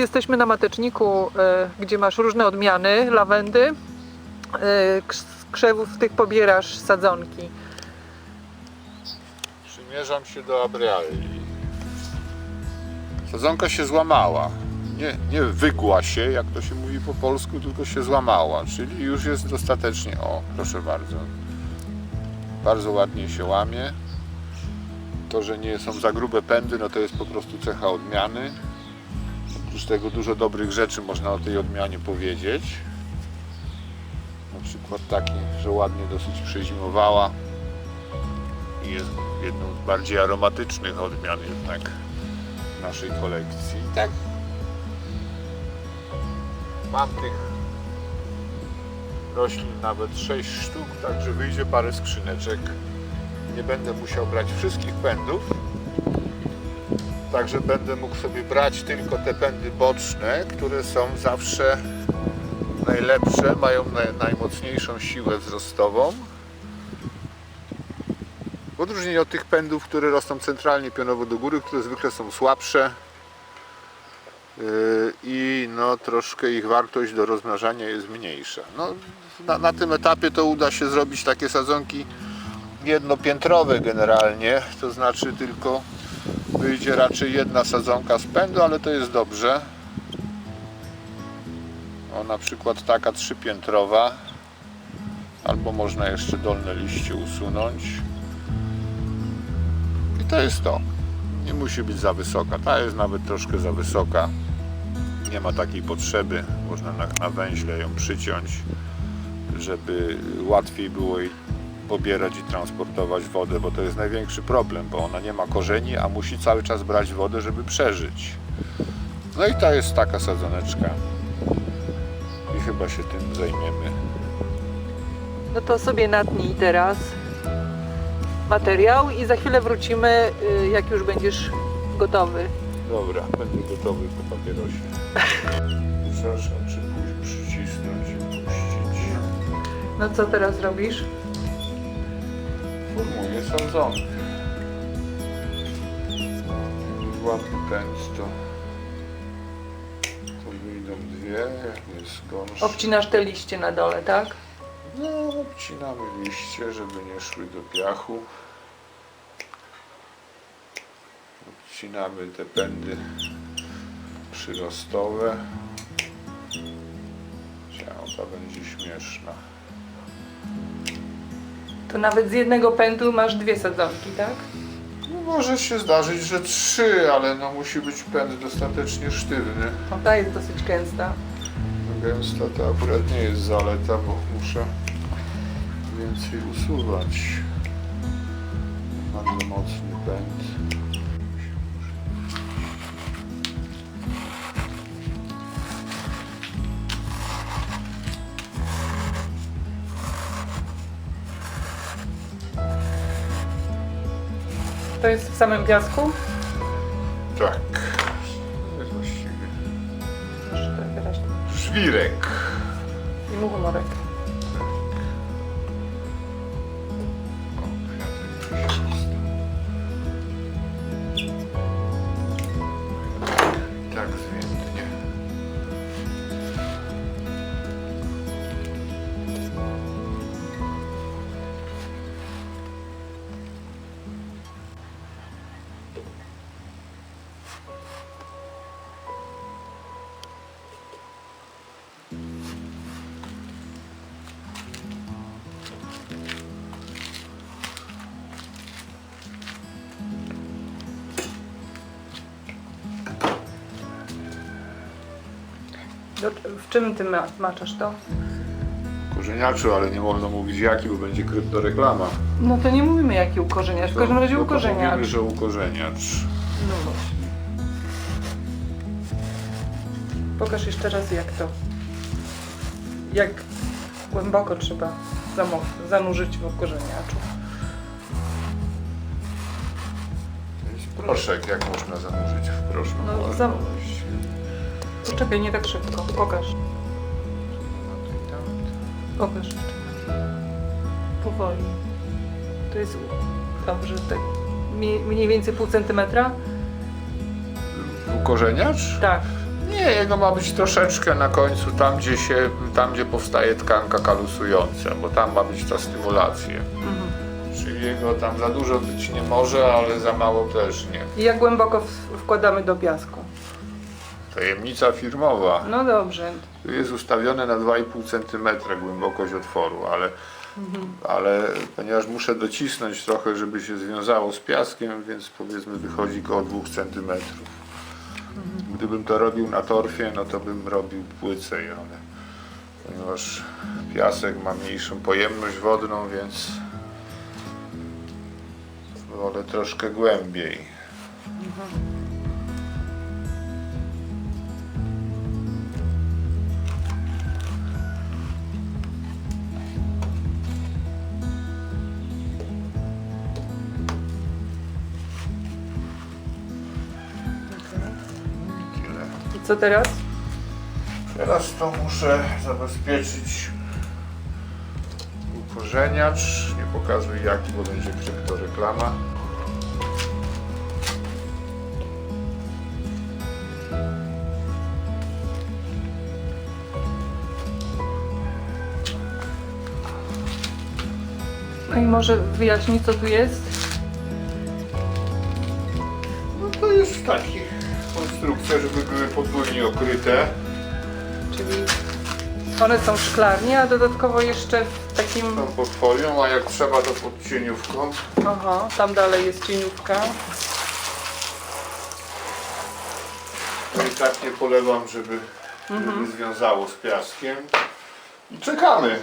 jesteśmy na mateczniku, e, gdzie masz różne odmiany lawendy. E, Z krzewów tych pobierasz sadzonki. Przymierzam się do Abrialli. Sadzonka się złamała. Nie, nie wygła się, jak to się mówi po polsku, tylko się złamała, czyli już jest dostatecznie. O, proszę bardzo. Bardzo ładnie się łamie. To, że nie są za grube pędy, no to jest po prostu cecha odmiany. Oprócz tego dużo dobrych rzeczy można o tej odmianie powiedzieć. Na przykład taki, że ładnie dosyć przezimowała i jest jedną z bardziej aromatycznych odmian jednak naszej kolekcji. Tak mam tych roślin nawet 6 sztuk, także wyjdzie parę skrzyneczek. Nie będę musiał brać wszystkich pędów. Także będę mógł sobie brać tylko te pędy boczne, które są zawsze najlepsze, mają naj, najmocniejszą siłę wzrostową. W odróżnieniu od tych pędów, które rosną centralnie pionowo do góry, które zwykle są słabsze yy, i no, troszkę ich wartość do rozmnażania jest mniejsza. No, na, na tym etapie to uda się zrobić takie sadzonki jednopiętrowe generalnie, to znaczy tylko wyjdzie raczej jedna sadzonka z pędu, ale to jest dobrze. O, na przykład taka trzypiętrowa, albo można jeszcze dolne liście usunąć. I to jest to. Nie musi być za wysoka. Ta jest nawet troszkę za wysoka. Nie ma takiej potrzeby. Można na, na węźle ją przyciąć, żeby łatwiej było jej pobierać i transportować wodę, bo to jest największy problem, bo ona nie ma korzeni, a musi cały czas brać wodę, żeby przeżyć. No i ta jest taka sadzoneczka. I chyba się tym zajmiemy. No to sobie natnij teraz materiał i za chwilę wrócimy, y, jak już będziesz gotowy. Dobra, będę gotowy po papierosie. Przepraszam, czy przycisnąć i puścić. No co teraz robisz? Formuję sadzonkę. Ładny pęd to, to wyjdą dwie, jak nie skądś. Obcinasz te liście na dole, tak? No, obcinamy liście, żeby nie szły do piachu. Obcinamy te pędy przyrostowe. Ciao, ta będzie śmieszna. To nawet z jednego pędu masz dwie sadzonki, tak? No może się zdarzyć, że trzy, ale no musi być pęd dostatecznie sztywny. O, ta jest dosyć gęsta. No Gęsta to akurat nie jest zaleta, bo muszę więcej usuwać. Bardzo mocny pęd. To jest w samym piasku? Tak. To jest właściwie żwirek. I muchomorek. Do, w czym ty ma, maczasz to? Korzeniaczu, ale nie wolno mówić jaki, bo będzie kryptoreklama. No to nie mówimy jaki ukorzeniacz, w każdym razie No to ukorzeniacz. Mówimy, że ukorzeniacz. No właśnie. Pokaż jeszcze raz jak to. Jak głęboko trzeba zamo- zanurzyć w ukorzeniaczu. Jest proszek, jak można zanurzyć w proszku. No, za-. Poczekaj, nie tak szybko. Pokaż. Pokaż. Powoli. To jest dobrze, tak mniej więcej pół centymetra? Ukorzeniacz? Tak. Nie, jego ma być troszeczkę na końcu, tam gdzie się, tam gdzie powstaje tkanka kalusująca, bo tam ma być ta stymulacja. Czyli jego tam za dużo być nie może, ale za mało też nie. I jak głęboko w- wkładamy do piasku? Tajemnica firmowa. No dobrze. Tu jest ustawione na 2,5 cm głębokość otworu, ale, ale ponieważ muszę docisnąć trochę, żeby się związało z piaskiem, więc powiedzmy wychodzi koło 2 cm. Gdybym to robił na torfie, no to bym robił płycej, ale ponieważ piasek ma mniejszą pojemność wodną, więc wolę troszkę głębiej. Tyle. Co teraz? Teraz to muszę zabezpieczyć ukorzeniacz. Nie pokazuj jaki, bo będzie kryptoreklama. No i może wyjaśnić co tu jest? Konstrukcja, żeby były podwójnie okryte. Czyli one są w szklarni, a dodatkowo jeszcze w takim... Tą pod folią, a jak trzeba to pod cieniówką. Aha, tam dalej jest cieniówka. No i tak nie polewam, żeby, żeby związało z piaskiem. I czekamy.